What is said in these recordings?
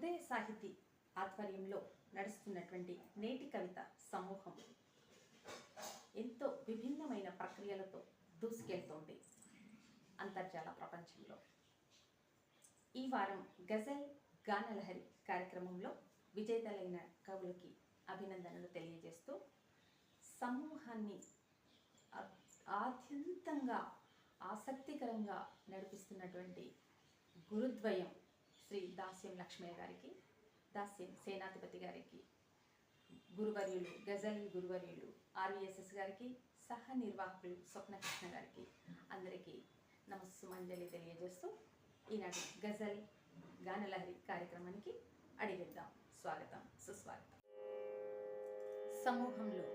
ఉదయ సాహితీ ఆధ్వర్యంలో నడుస్తున్నటువంటి నేటి కవిత సమూహం ఎంతో విభిన్నమైన ప్రక్రియలతో దూసుకెళ్తోంది అంతర్జాల ప్రపంచంలో. ఈ వారం గజల్ గానలహరి కార్యక్రమంలో విజేతలైన కవులకి అభినందనలు తెలియజేస్తూ సమూహాన్ని ఆత్యంతంగా ఆద్యంతంగా ఆసక్తికరంగా నడిపిస్తున్నటువంటి గురుద్వయం శ్రీ దాస్యం లక్ష్మయ్య గారికి దాస్యం సేనాధిపతి గారికి గురువర్యులు గజల్ గురువర్యులు ఆర్వీఎస్ఎస్ గారికి సహ నిర్వాహకులు స్వప్నకృష్ణ గారికి అందరికీ నమస్సుమంజలి తెలియజేస్తూ ఈనాటి గజల్ గానలహరి కార్యక్రమానికి అడిగిద్దాం. స్వాగతం సుస్వాగతం. సమూహంలో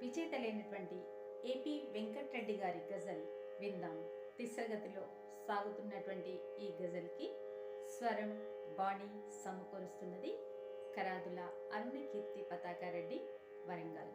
విజేతలైనటువంటి ఏపీ వెంకట్రెడ్డి గారి గజల్ విందాం. తిస్రగతిలో సాగుతున్నటువంటి ఈ గజల్కి స్వరం బాణి సమకూరుస్తున్నది కరాదుల అరుణకీర్తి పతాకారెడ్డి వరంగల్.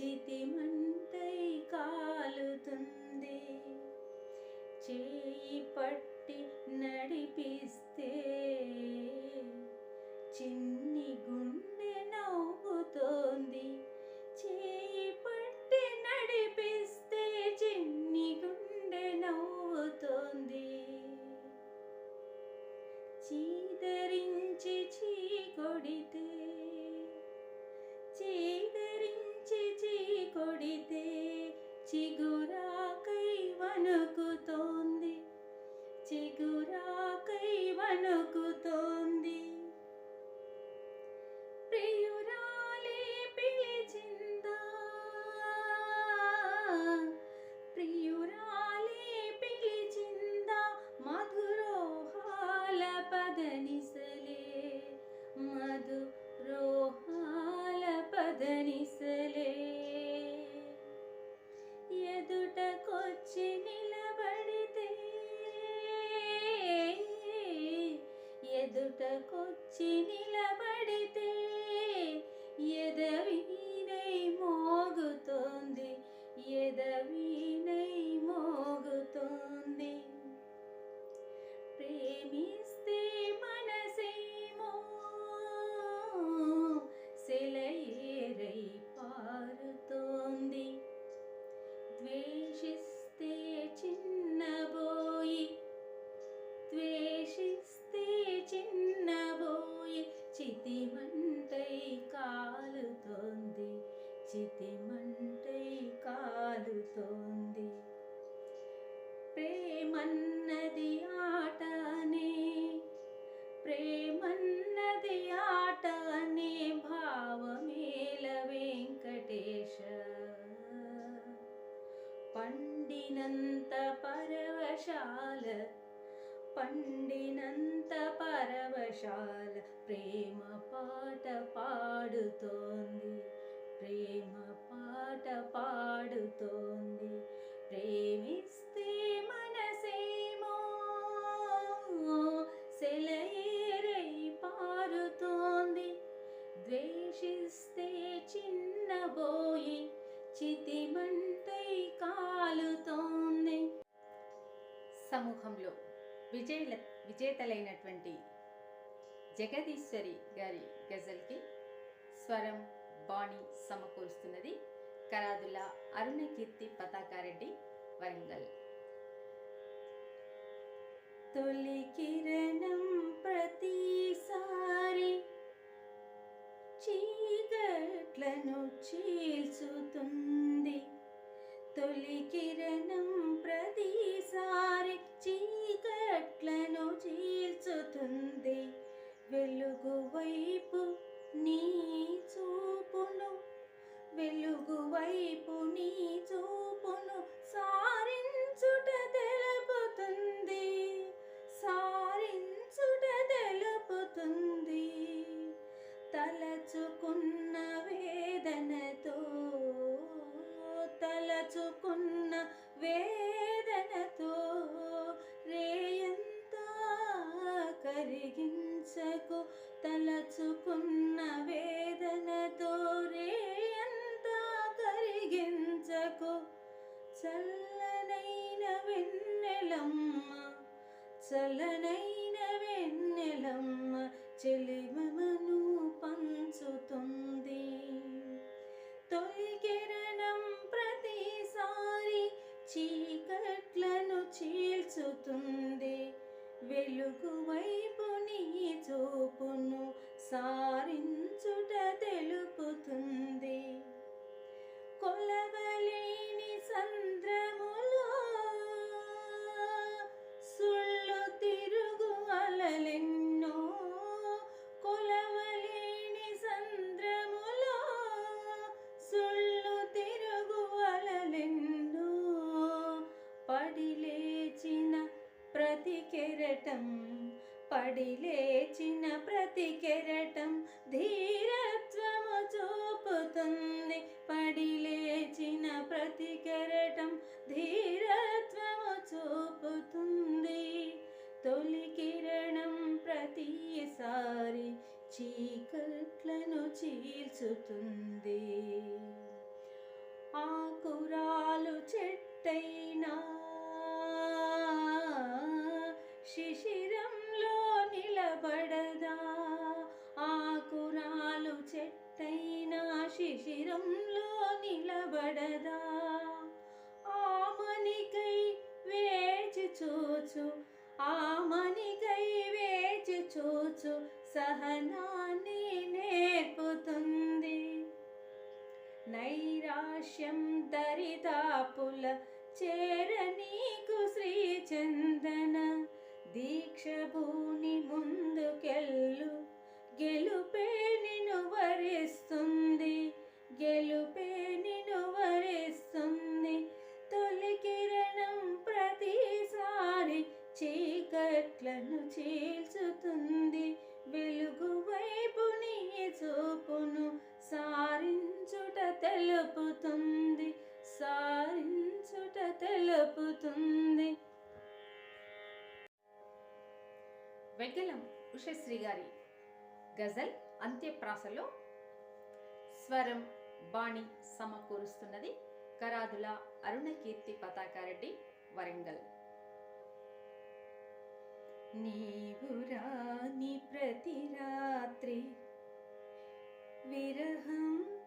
చితిమంతై కాలుతుంది. చేయి పట్టి నడిపిస్తే చిన్ని గుండె నవ్వుతోంది. చేయి పట్టి నడిపిస్తే చిన్ని గుండె నవ్వుతోంది. చీదరించి చీకొడి పండినంత పరవశాల పండినంత పరవశాల ప్రేమ పాట పాడుతోంది ప్రేమ పాట పాడుతోంది ప్రేమి సమూహంలో విజయ విజేతలైనటువంటి జగదీశ్వరి గారి గజల్కి స్వరం బాణి సమకూరుస్తున్నది కరాదుల అరుణకీర్తి పతాకారెడ్డి వరంగల్. తొలి కిరణం ప్రతిసారి చీకట్లను చీల్చుతుంది. తొలి కిరణం ప్రతిసారి చీకట్లను చీల్చుతుంది. వెలుగు వైపు నీ చూపును వెలుగు వైపు నీ చూపును సా కరిగించకు తలచుకున్న వేదనతో రేయంతా కరిగించకు. చల్లనైన వెన్నెలమ్మ చలనై చీకట్లను చీల్చుతుంది. ఆకురాలు చెట్టైనా శిశిరంలో నిలబడదా? ఆకురాలు చెట్టైనా శిశిరంలో నిలబడదా? ఆమనికై వేచి చూచు ఆమనికై వేచి చూచు సహనా నైరాశ్యం దరిదాపుల చేర నీకు శ్రీచందన. దీక్ష వెగ్గలం ఉషశ్రీ గారి గజల్ అంత్యప్రాసలో స్వరం బాణి సమకూరుస్తున్నది కరాదుల అరుణకీర్తి పతాకారెడ్డి వరంగల్. నీవు రాని ప్రతి రాత్రి విరహం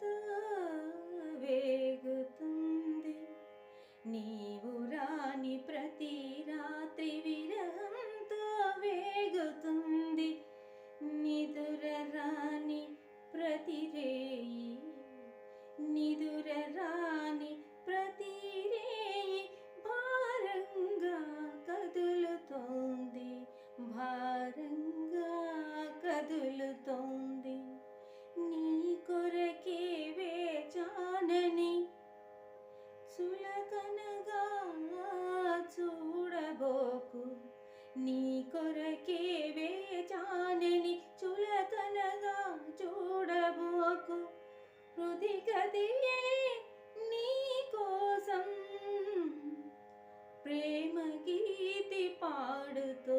కదులుతోంది నీ కొరకే వేచానని చులకనగా చూడబోకు. నీ కొరకే వేచానని చులకనగా చూడబోకు. హృదయ నీ కోసం ప్రేమ గీతి పాడుతూ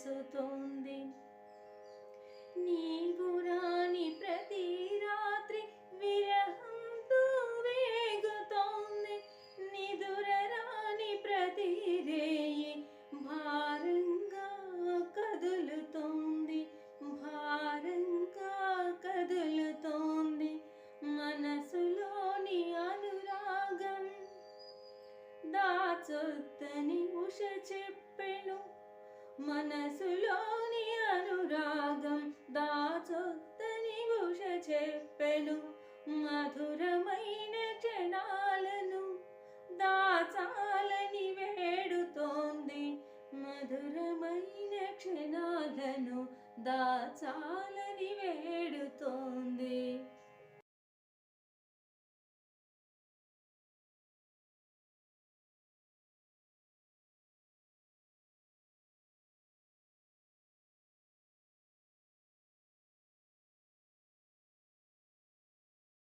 పంచుతోంది నీవు दा चाल